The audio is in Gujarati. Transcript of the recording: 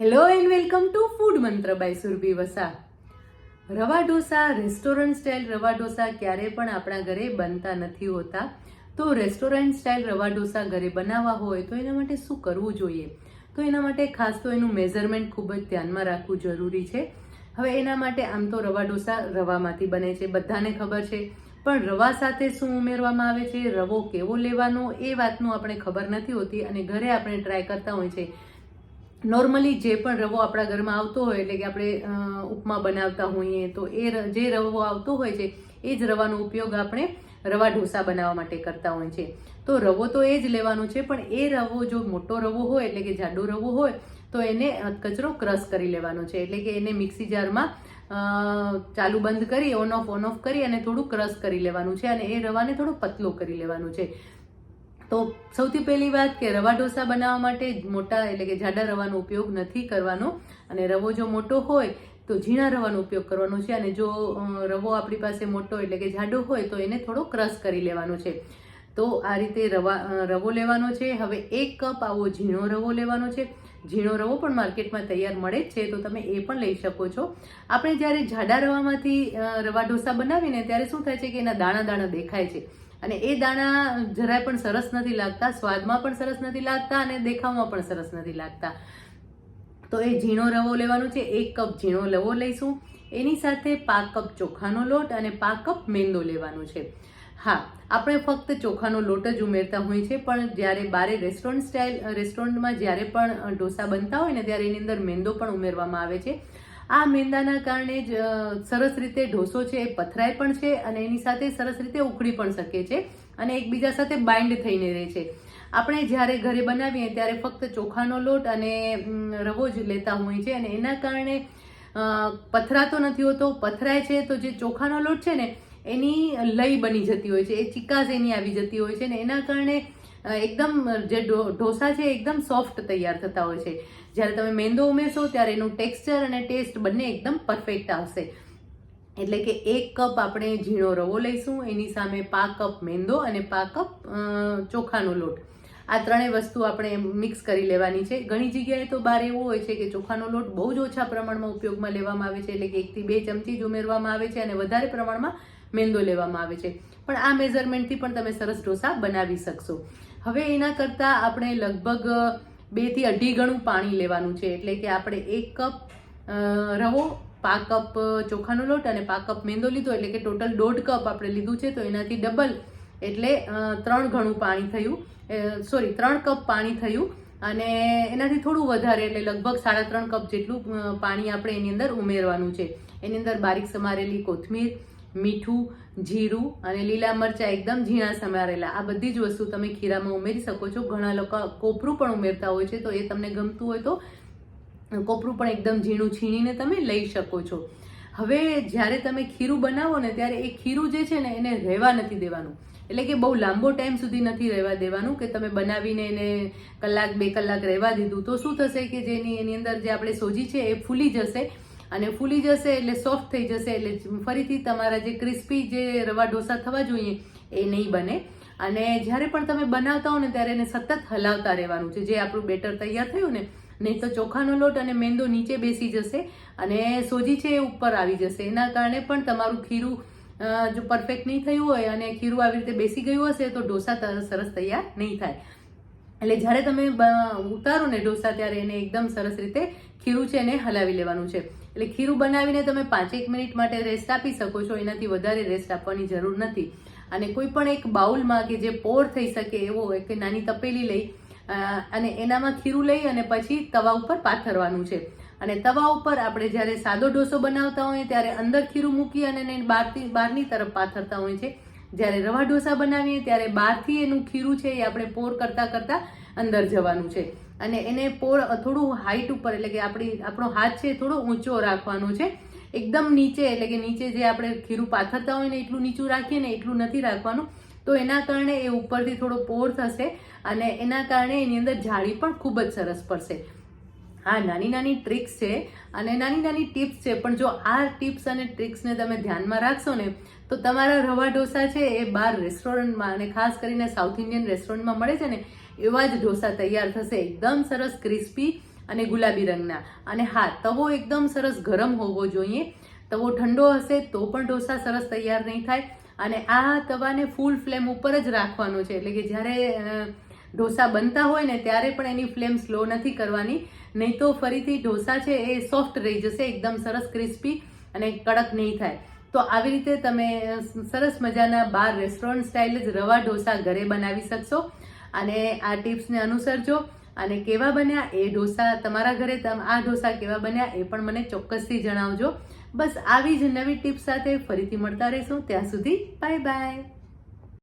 Hello and welcome to food Mantra by Surbhi Vasa rava dosa restaurant style રવા ઢોસા ક્યારે પણ આપણા ઘરે બનતા નથી હોતા તો રેસ્ટોરન્ટ સ્ટાઇલ રવા ઢોસા ઘરે બનાવવા હોય તો એના માટે શું કરવું જોઈએ તો એના માટે ખાસ તો એનું મેઝરમેન્ટ ખૂબ જ ધ્યાનમાં રાખવું જરૂરી છે હવે એના માટે આમ તો રવા ઢોસા રવામાંથી બને છે બધાને ખબર છે પણ રવા સાથે શું ઉમેરવામાં આવે છે? રવો કેવો લેવાનો? એ વાતનું આપણે ખબર નથી હોતી અને ઘરે આપણે ટ્રાય કરતા હોય છે. નોર્મલી જે પણ રવો આપણા ઘરમાં આવતો હોય, એટલે કે આપણે ઉપમા બનાવતા હોઈએ, તો એ જે રવો આવતો હોય છે, એ જ રવાનો ઉપયોગ આપણે રવા ઢોસા બનાવવા માટે કરતા હોય છે. તો રવો તો એ જ લેવાનો છે, પણ એ રવો જો મોટો રવો હોય, એટલે કે જાડો રવો હોય, તો એને કચરો ક્રશ કરી લેવાનો છે. એટલે કે એને મિક્સી જારમાં ચાલુ બંધ કરી, ઓન ઓફ ઓન ઓફ કરી અને થોડું ક્રશ કરી લેવાનું છે અને એ રવાને થોડું પતલો કરી લેવાનું છે. તો સૌથી પહેલી વાત કે રવા ઢોસા બનાવવા માટે મોટા એટલે કે જાડા રવાનો ઉપયોગ નથી કરવાનો. અને રવો જો મોટો હોય તો ઝીણા રવાનો ઉપયોગ કરવાનો છે. અને જો રવો આપણી પાસે મોટો એટલે કે જાડો હોય તો એને થોડો ક્રશ કરી લેવાનો છે. તો આ રીતે રવા રવો લેવાનો છે. હવે એક કપ આવો ઝીણો રવો લેવાનો છે. ઝીણો રવો પણ માર્કેટમાં તૈયાર મળે જ છે, તો તમે એ પણ લઈ શકો છો. આપણે જ્યારે જાડા રવામાંથી રવા ઢોસા બનાવીને ત્યારે શું થાય છે કે એના દાણા દાણા દેખાય છે. અને એ દાણા જરાય પણ સરસ નથી લાગતા, સ્વાદમાં પણ સરસ નથી લાગતા અને દેખાવમાં પણ સરસ નથી લાગતા. તો એ ઝીણો રવો લેવાનો છે, એક કપ ઝીણો રવો લઈશું. એની સાથે પાંચ કપ ચોખાનો લોટ અને પાંચ કપ મેંદો લેવાનો છે. હા, આપણે ફક્ત ચોખાનો લોટ જ ઉમેરતા હોઈએ છીએ, પણ જ્યારે બારે રેસ્ટોરન્ટ સ્ટાઇલ, રેસ્ટોરન્ટમાં જ્યારે પણ ઢોસા બનતા હોય ને ત્યારે એની અંદર મેંદો પણ ઉમેરવામાં આવે છે. આ મેંદાના કારણે જ સરસ રીતે ઢોસો છે એ પથરાય પણ છે અને એની સાથે સરસ રીતે ઉકળી પણ શકે છે અને એકબીજા સાથે બાઇન્ડ થઈને રહે છે. આપણે જ્યારે ઘરે બનાવીએ ત્યારે ફક્ત ચોખાનો લોટ અને રવો જ લેતા હોઈએ છીએ અને એના કારણે પથરાતો નથી હોતો, પથરાય છે તો જે ચોખાનો લોટ છે ને, એની લય બની જતી હોય છે, એ ચિકાસ એની આવી જતી હોય છે ને એના કારણે એકદમ જે ઢોસા છે એકદમ સોફ્ટ તૈયાર થતા હોય છે. જ્યારે તમે મેંદો ઉમેરશો ત્યારે એનું ટેક્સચર અને ટેસ્ટ બંને એકદમ પરફેક્ટ આવશે. એટલે કે એક કપ આપણે ઝીણો રવો લઈશું, એની સામે પા કપ મેંદો અને પા કપ ચોખાનો લોટ. આ ત્રણેય વસ્તુ આપણે મિક્સ કરી લેવાની છે. ઘણી જગ્યાએ તો બહાર એવું હોય છે કે ચોખાનો લોટ બહુ જ ઓછા પ્રમાણમાં ઉપયોગમાં લેવામાં આવે છે, એટલે કે એકથી બે ચમચી જ ઉમેરવામાં આવે છે અને વધારે પ્રમાણમાં મેંદો લેવામાં આવે છે. પણ આ મેઝરમેન્ટથી પણ તમે સરસ ઢોસા બનાવી શકશો. હવે એના કરતાં આપણે લગભગ બેથી અઢી ગણું પાણી લેવાનું છે. એટલે કે આપણે એક કપ રવો પા કપ ચોખાનો લોટ અને પા કપ મેંદો લીધો. એટલે કે ટોટલ દોઢ કપ આપણે લીધું છે. તો એનાથી ડબલ એટલે ત્રણ ગણું પાણી થયું. સોરી, ત્રણ કપ પાણી થયું. અને એનાથી થોડું વધારે એટલે લગભગ સાડા ત્રણ કપ જેટલું પાણી આપણે એની અંદર ઉમેરવાનું છે. એની અંદર બારીક સમારેલી કોથમીર મીઠું, જીરું અને લીલા મરચાં એકદમ ઝીણા સમારેલા. આ બધી જ વસ્તુ તમે ખીરામાં ઉમેરી શકો છો. ઘણા લોકો કોપરું પણ ઉમેરતા હોય છે, તો એ તમને ગમતું હોય તો કોપરું પણ એકદમ ઝીણું છીણીને તમે લઈ શકો છો. હવે જ્યારે તમે ખીરું બનાવો ને, ત્યારે એ ખીરું જે છે ને, એને રહેવા નથી દેવાનું. એટલે કે બહુ લાંબો ટાઈમ સુધી નથી રહેવા દેવાનું કે તમે બનાવીને એને કલાક, બે કલાક રહેવા દીધું. તો શું થશે કે જેની, એની અંદર જે આપણે સોજી છે, એ ફૂલી જશે. અને ફૂલી જશે એટલે સોફ્ટ થઈ જશે એટલે ફરીથી તમારા જે ક્રિસ્પી જે રવા ઢોસા થવા જોઈએ એ નહીં બને. અને જ્યારે પણ તમે બનાવતા હો ને ત્યારે એને સતત હલાવતા રહેવાનું છે. જે આપણું બેટર તૈયાર થયું ને, નહીં તો ચોખાનો લોટ અને મેંદો નીચે બેસી જશે અને સોજી છે એ ઉપર આવી જશે. એના કારણે પણ તમારું ખીરું જો પરફેક્ટ નહીં થયું હોય અને ખીરું આવી રીતે બેસી ગયું હશે તો ઢોસા સરસ તૈયાર નહીં થાય. એટલે જ્યારે તમે ઉતારો ને ઢોસા ત્યારે એને એકદમ સરસ રીતે ખીરું છે એને હલાવી લેવાનું છે. એટલે ખીરું બનાવીને તમે પાંચેક મિનિટ માટે રેસ્ટ આપી શકો છો. એનાથી વધારે રેસ્ટ આપવાની જરૂર નથી. અને કોઈ પણ એક બાઉલમાં કે જે પોર થઈ શકે એવો એક નાની તપેલી લઈ અને એનામાં ખીરું લઈ અને પછી તવા ઉપર પાથરવાનું છે. અને તવા ઉપર આપણે જ્યારે સાદો ઢોસો બનાવતા હોઈએ ત્યારે અંદર ખીરું મૂકી અને એને બહારથી, બહારની તરફ પાથરતા હોઈએ છે જ્યારે રવા ઢોસા બનાવીએ ત્યારે બહારથી એનું ખીરું છે એ આપણે પોર કરતાં કરતાં અંદર જવાનું છે. અને એને પોળ થોડું હાઈટ ઉપર, એટલે કે આપણી, આપણો હાથ છે થોડો ઊંચો રાખવાનો છે. એકદમ નીચે, એટલે કે નીચે જે આપણે ખીરું પાથરતા હોય ને એટલું નીચું રાખીએ ને એટલું નથી રાખવાનું. તો એના કારણે એ ઉપરથી થોડો પોર થશે અને એના કારણે એની અંદર જાળી પણ ખૂબ જ સરસ પડશે. હા, નાની નાની ટ્રિક્સ છે અને નાની નાની ટિપ્સ છે, પણ જો આ ટિપ્સ અને ટ્રિક્સને તમે ધ્યાનમાં રાખશો ને, તો તમારા રવા ઢોસા છે એ બહાર રેસ્ટોરન્ટમાં અને ખાસ કરીને સાઉથ ઇન્ડિયન રેસ્ટોરન્ટમાં મળે છે ને એવા જ ઢોસા તૈયાર થશે. એકદમ સરસ ક્રિસ્પી અને ગુલાબી રંગના. અને હા, તવો એકદમ સરસ ગરમ હોવો જોઈએ. તવો ઠંડો હશે તો પણ ઢોસા સરસ તૈયાર નહીં થાય. અને આ તવાને ફૂલ ફ્લેમ ઉપર જ રાખવાનો છે. એટલે કે જ્યારે ઢોસા બનતા હોય ને, ત્યારે પણ એની ફ્લેમ સ્લો નથી કરવાની. નહીં તો ફરીથી ઢોસા છે એ સોફ્ટ રહી જશે, એકદમ સરસ ક્રિસ્પી અને કડક નહીં થાય. તો આવી રીતે તમે સરસ મજાના બાર રેસ્ટોરન્ટ સ્ટાઇલ જ રવા ઢોસા ઘરે બનાવી શકશો. અને આ ટિપ્સને અનુસરજો. અને કેવા બન્યા એ ઢોસા તમારા ઘરે આ ઢોસા કેવા બન્યા એ પણ મને ચોક્કસથી જણાવજો. બસ આવી જ નવી ટિપ્સ સાથે ફરીથી મળતા રહીશું. ત્યાં સુધી બાય બાય